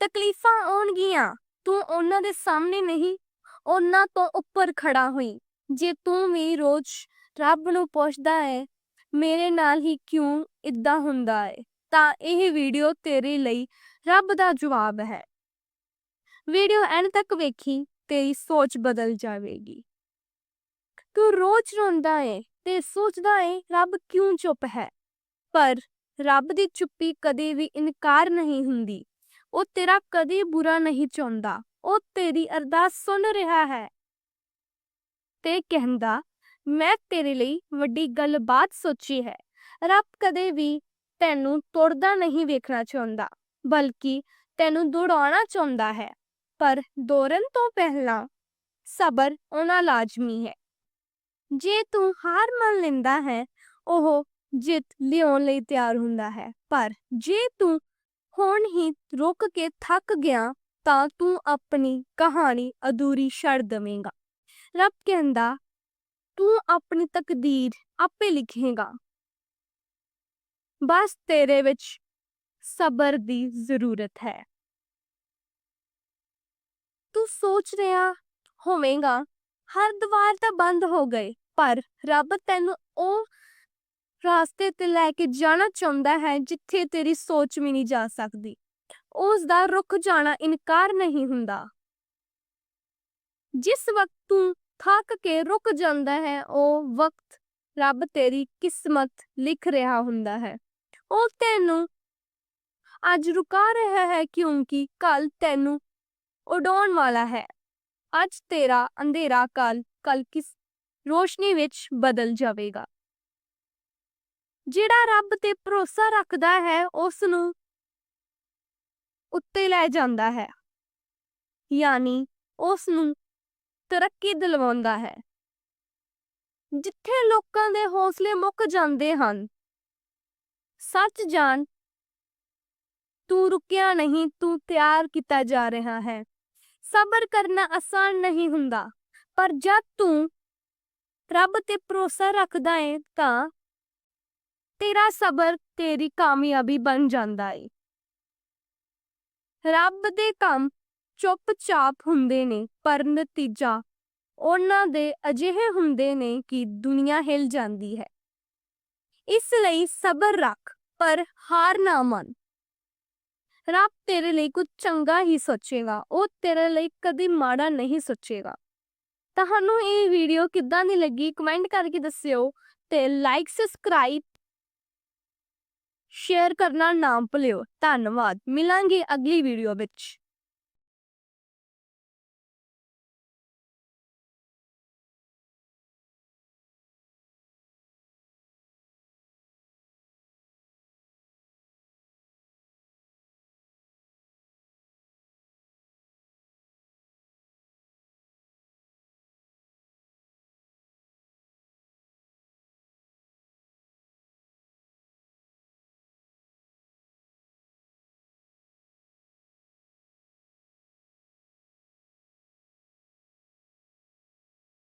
ਤਕਲੀਫਾਂ ਆਉਣਗੀਆਂ। ਤੂੰ ਉਹਨਾਂ ਦੇ ਸਾਹਮਣੇ ਨਹੀਂ, ਉਹਨਾਂ ਤੋਂ ਉੱਪਰ ਖੜਾ ਹੋਈ। ਜੇ ਤੂੰ ਵੀ ਰੋਜ਼ ਰੱਬ ਨੂੰ ਪੁੱਛਦਾ ਹੈ ਮੇਰੇ ਨਾਲ ਹੀ ਕਿਉਂ ਇਦਾਂ ਹੁੰਦਾ ਹੈ ਤਾਂ ਇਹ ਵੀਡੀਓ ਤੇਰੇ ਲਈ ਰੱਬ ਦਾ ਜਵਾਬ ਹੈ। ਵੀਡੀਓ ਐਂਡ ਤੱਕ ਵੇਖੀ, ਤੇਰੀ ਸੋਚ ਬਦਲ ਜਾਵੇਗੀ। ਤੂੰ ਰੋਜ਼ ਰੋਂਦਾ ਏ ਤੇ ਸੋਚਦਾ ਏ ਰੱਬ ਕਿਉਂ ਚੁੱਪ ਹੈ। ਪਰ ਰੱਬ ਦੀ ਚੁੱਪੀ ਕਦੇ ਵੀ ਇਨਕਾਰ ਨਹੀਂ ਹੁੰਦੀ। ਉਹ ਤੇਰਾ ਕਦੇ ਬੁਰਾ ਨਹੀਂ ਚਾਹੁੰਦਾ ਉਹ ਤੇਰੀ ਅਰਦਾਸ ਸੁਣ ਰਿਹਾ ਹੈ। ਤੇ ਕਹਿੰਦਾ, ਮੈਂ ਤੇਰੇ ਲਈ ਵੱਡੀ ਗੱਲਬਾਤ ਸੋਚੀ ਹੈ। ਰੱਬ ਕਦੇ ਵੀ ਤੈਨੂੰ ਤੋੜਦਾ ਨਹੀਂ ਵੇਖਣਾ ਚਾਹੁੰਦਾ, ਬਲਕਿ ਤੈਨੂੰ ਦੌੜਾਉਣਾ ਚਾਹੁੰਦਾ ਹੈ। ਪਰ ਦੌੜਨ ਤੋਂ ਪਹਿਲਾਂ ਸਬਰ ਹੋਣਾ ਲਾਜ਼ਮੀ ਹੈ। ਜੇ ਤੂੰ ਹਾਰ ਮੰਨ ਲੈਂਦਾ ਹੈ, ਉਹ ਜਿੱਤ ਲਿਆਉਣ ਲਈ ਤਿਆਰ ਹੁੰਦਾ ਹੈ। ਪਰ ਜੇ ਤੂੰ ਹੁਣ ਹੀ ਰੁਕ ਕੇ ਥੱਕ ਗਿਆ ਤਾਂ ਤੂੰ ਆਪਣੀ ਕਹਾਣੀ ਅਧੂਰੀ ਛੱਡ ਦਵੇਂਗਾ। ਰੱਬ ਕਹਿੰਦਾ, ਤੂੰ ਆਪਣੀ ਤਕਦੀਰ ਆਪੇ ਲਿਖੇਗਾ। ਬਸ ਤੇਰੇ ਵਿੱਚ ਸਬਰ ਦੀ ਜ਼ਰੂਰਤ ਹੈ। ਤੂੰ ਸੋਚ ਰਿਹਾ ਹੋਵੇਂਗਾ, ਹਰ ਦਵਾਰ ਤਾਂ ਬੰਦ ਹੋ ਗਏ, ਪਰ ਰੱਬ ਤੈਨੂੰ ਉਹ ਰਾਸਤੇ ਤੇ ਲੈ ਕੇ ਜਾਣਾ ਚਾਹੁੰਦਾ ਹੈ ਜਿੱਥੇ ਤੇਰੀ ਸੋਚ ਵੀ ਨਹੀਂ ਜਾ ਸਕਦੀ। ਉਸ ਦਾ ਰੁਕ ਜਾਣਾ ਇਨਕਾਰ ਨਹੀਂ ਹੁੰਦਾ। ਜਿਸ ਵਕਤ ਤੂੰ ਥੱਕ ਕੇ ਰੁਕ ਜਾਂਦਾ ਹੈ, ਉਹ ਵਕਤ ਰੱਬ ਤੇਰੀ ਕਿਸਮਤ ਲਿਖ ਰਿਹਾ ਹੁੰਦਾ ਹੈ। ਉਹ ਤੈਨੂੰ ਅੱਜ ਰੁਕਾ ਰਿਹਾ ਹੈ ਕਿਉਂਕਿ ਕੱਲ ਤੈਨੂੰ ਉਡਾਉਣ ਵਾਲਾ ਹੈ। ਅੱਜ ਤੇਰਾ ਅੰਧੇਰਾ ਕੱਲ ਕੱਲ ਕਿਸ ਰੋਸ਼ਨੀ ਵਿੱਚ ਬਦਲ ਜਾਵੇਗਾ। ਜਿਹੜਾ ਰੱਬ ਤੇ ਭਰੋਸਾ ਰੱਖਦਾ ਹੈ ਉਸ ਨੂੰ ਉੱਤੇ ਲੈ ਜਾਂਦਾ ਹੈ। ਯਾਨੀ ਉਸ ਨੂੰ ਤਰੱਕੀ ਦਿਲਵਾਉਂਦਾ ਹੈ। ਜਿੱਥੇ ਲੋਕਾਂ ਦੇ ਹੌਸਲੇ ਮੁੱਕ ਜਾਂਦੇ ਹਨ, ਸੱਚ ਜਾਣ, ਤੂੰ ਰੁਕਿਆ ਨਹੀਂ, ਤੂੰ ਤਿਆਰ ਕੀਤਾ ਜਾ ਰਿਹਾ ਹੈ। ਸਬਰ ਕਰਨਾ ਆਸਾਨ ਨਹੀਂ ਹੁੰਦਾ, ਪਰ ਜਦ ਤੂੰ ਰੱਬ ਤੇ ਭਰੋਸਾ ਰੱਖਦਾ ਹੈ ਤਾਂ ਤੇਰਾ ਸਬਰ ਤੇਰੀ ਕਾਮਯਾਬੀ ਬਣ ਜਾਂਦਾ ਏ। ਰੱਬ ਦੇ ਕੰਮ ਚੁੱਪਚਾਪ ਹੁੰਦੇ ਨੇ, ਪਰ ਨਤੀਜਾ ਉਹਨਾਂ ਦੇ ਅਜਿਹੇ ਹੁੰਦੇ ਨੇ ਕਿ ਦੁਨੀਆ ਹਿਲ ਜਾਂਦੀ ਹੈ। ਇਸ ਲਈ ਸਬਰ ਰੱਖ, ਪਰ ਹਾਰ ਨਾ ਮੰਨ। ਰੱਬ ਤੇਰੇ ਲਈ ਕੁਝ ਚੰਗਾ ਹੀ ਸੋਚੇਗਾ, ਉਹ ਤੇਰੇ ਲਈ ਕਦੀ ਮਾੜਾ ਨਹੀਂ ਸੋਚੇਗਾ। ਤੁਹਾਨੂੰ ਇਹ ਵੀਡੀਓ ਕਿੱਦਾਂ ਦੀ ਲੱਗੀ, ਕਮੈਂਟ ਕਰਕੇ ਦੱਸਿਓ ਤੇ ਲਾਈਕ ਸਬਸਕ੍ਰਾਈਬ ਸ਼ੇਅਰ ਕਰਨਾ ਨਾ ਭੁੱਲਿਓ। ਧੰਨਵਾਦ। ਮਿਲਾਂਗੇ ਅਗਲੀ ਵੀਡੀਓ ਵਿੱਚ।